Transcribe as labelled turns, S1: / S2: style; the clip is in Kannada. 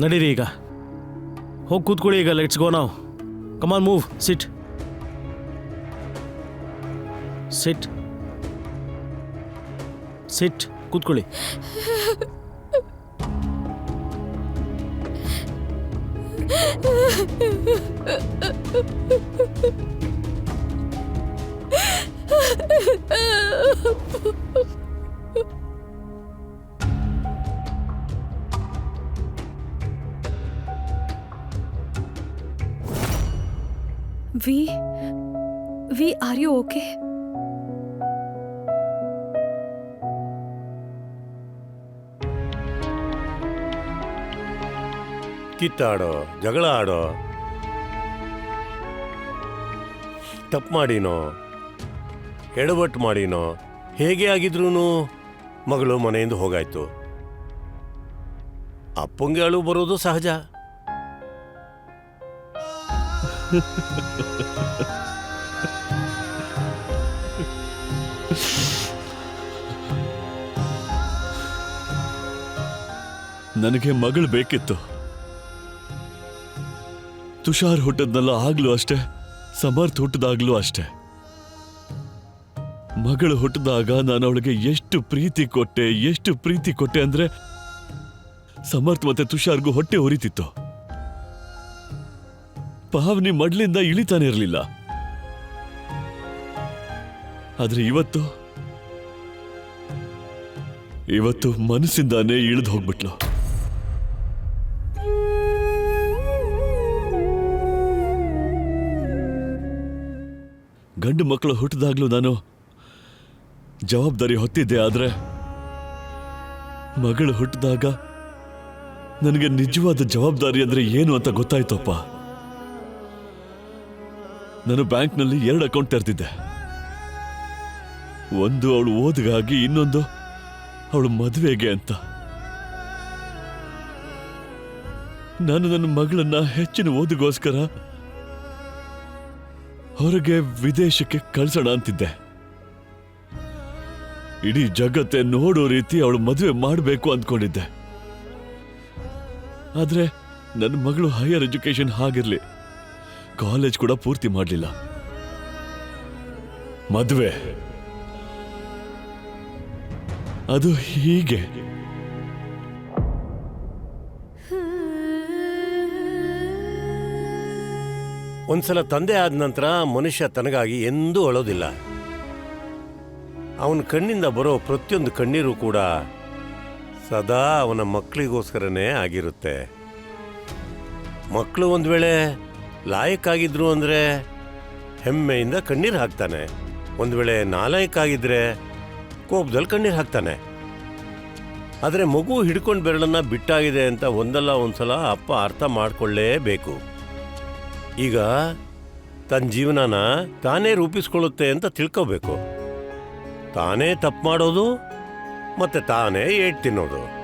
S1: ನಡೀರಿ ಈಗ. ಹೋಗಿ ಕೂತ್ಕೊಳ್ಳಿ ಈಗ ಲೆಟ್ಸ್ ಗೋ ನಾವು ಕಮಾನ್ ಮೂವ್ ಸಿಟ್ ಸಿಟ್ ಸಿಟ್ ಕೂತ್ಕೊಳ್ಳಿ.
S2: We we are you okay
S3: ಕಿತ್ತಾಡೋ, ಜಗಳ ಆಡೋ. ತಪ್ಪು ಮಾಡಿನೋ ಎಡವಟ್ಟು ಮಾಡಿನೋ, ಹೇಗೆ ಆಗಿದ್ರೂ ಮಗಳು ಮನೆಯಿಂದ ಹೋಗಾಯ್ತು. ಅಪ್ಪಂಗೆ ಅಳು ಬರೋದು ಸಹಜ.
S4: ನನಗೆ ಮಗಳು ಬೇಕಿತ್ತು. ತುಷಾರ್ ಹುಟ್ಟದ್ನಲ್ಲ ಆಗ್ಲೂ ಅಷ್ಟೇ, ಸಮರ್ಥ್ ಹುಟ್ಟದಾಗ್ಲೂ ಅಷ್ಟೇ. ಮಗಳು ಹುಟ್ಟಿದಾಗ ನಾನು ಅವಳಿಗೆ ಎಷ್ಟು ಪ್ರೀತಿ ಕೊಟ್ಟೆ, ಎಷ್ಟು ಪ್ರೀತಿ ಕೊಟ್ಟೆ ಅಂದ್ರೆ ಸಮರ್ಥ್ ಮತ್ತೆ ತುಷಾರ್ಗೂ ಹೊಟ್ಟೆ ಉರಿತಿತ್ತು. ಪಾವನಿ ಮಡ್ಲಿಂದ ಇಳಿತಾನೆ ಇರಲಿಲ್ಲ. ಆದ್ರೆ ಇವತ್ತು ಇವತ್ತು ಮನಸ್ಸಿಂದಾನೇ ಇಳಿದು ಹೋಗ್ಬಿಟ್ಲು. ಗಂಡು ಮಕ್ಕಳು ಹುಟ್ಟಿದಾಗ್ಲೂ ನಾನು ಜವಾಬ್ದಾರಿ ಹೊತ್ತಿದ್ದೆ, ಆದ್ರೆ ಮಗಳು ಹುಟ್ಟಿದಾಗ ನನಗೆ ನಿಜವಾದ ಜವಾಬ್ದಾರಿ ಅಂದ್ರೆ ಏನು ಅಂತ ಗೊತ್ತಾಯ್ತಪ್ಪ. ನಾನು ಬ್ಯಾಂಕ್ನಲ್ಲಿ ಎರಡು ಅಕೌಂಟ್ ತೆರೆದಿದ್ದೆ. ಒಂದು ಅವಳು ಓದಿಗಾಗಿ ಇನ್ನೊಂದು ಅವಳು ಮದುವೆಗೆ ಅಂತ. ನಾನು ನನ್ನ ಮಗಳನ್ನ ಹೆಚ್ಚಿನ ಓದಿಗೋಸ್ಕರ ಹೊರಗೆ ವಿದೇಶಕ್ಕೆ ಕಳ್ಸೋಣ ಅಂತಿದ್ದೆ. ಇಡೀ ಜಗತ್ತೆ ನೋಡೋ ರೀತಿ ಅವಳು ಮದುವೆ ಮಾಡಬೇಕು ಅಂದ್ಕೊಂಡಿದ್ದೆ. ಆದ್ರೆ ನನ್ನ ಮಗಳು ಹೈಯರ್ ಎಜುಕೇಶನ್ ಹಾಗಿರ್ಲಿ. ಕಾಲೇಜ್ ಕೂಡ ಪೂರ್ತಿ ಮಾಡಲಿಲ್ಲ. ಮದುವೆ. ಅದು ಹೀಗೆ.
S3: ಒಂದ್ಸಲ ತಂದೆ ಆದ ನಂತರ ಮನುಷ್ಯ ತನಗಾಗಿ ಎಂದೂ ಅಳೋದಿಲ್ಲ. ಅವನ ಕಣ್ಣಿಂದ ಬರೋ ಪ್ರತಿಯೊಂದು ಕಣ್ಣೀರು ಕೂಡ ಸದಾ ಅವನ ಮಕ್ಕಳಿಗೋಸ್ಕರನೇ ಆಗಿರುತ್ತೆ. ಮಕ್ಕಳು ಒಂದು ವೇಳೆ ಲಾಯಕ್ಕಾಗಿದ್ರು ಅಂದರೆ ಹೆಮ್ಮೆಯಿಂದ ಕಣ್ಣೀರು ಹಾಕ್ತಾನೆ. ಒಂದು ವೇಳೆ ನಾಲಾಯಕ್ಕಾಗಿದ್ರೆ ಕೋಪದಲ್ಲಿ ಕಣ್ಣೀರು ಹಾಕ್ತಾನೆ. ಆದರೆ ಮಗು ಹಿಡ್ಕೊಂಡು ಬೆರಳನ್ನ ಬಿಟ್ಟಾಗಿದೆ ಅಂತ ಒಂದಲ್ಲ ಒಂದ್ಸಲ ಅಪ್ಪ ಅರ್ಥ ಮಾಡಿಕೊಳ್ಳೇಬೇಕು. ಈಗ ತನ್ನ ಜೀವನನ ತಾನೇ ರೂಪಿಸ್ಕೊಳ್ಳುತ್ತೆ ಅಂತ ತಿಳ್ಕೋಬೇಕು. ತಾನೇ ತಪ್ಪು ಮಾಡೋದು, ಮತ್ತೆ ತಾನೇ ಏಟ್ ತಿನ್ನೋದು.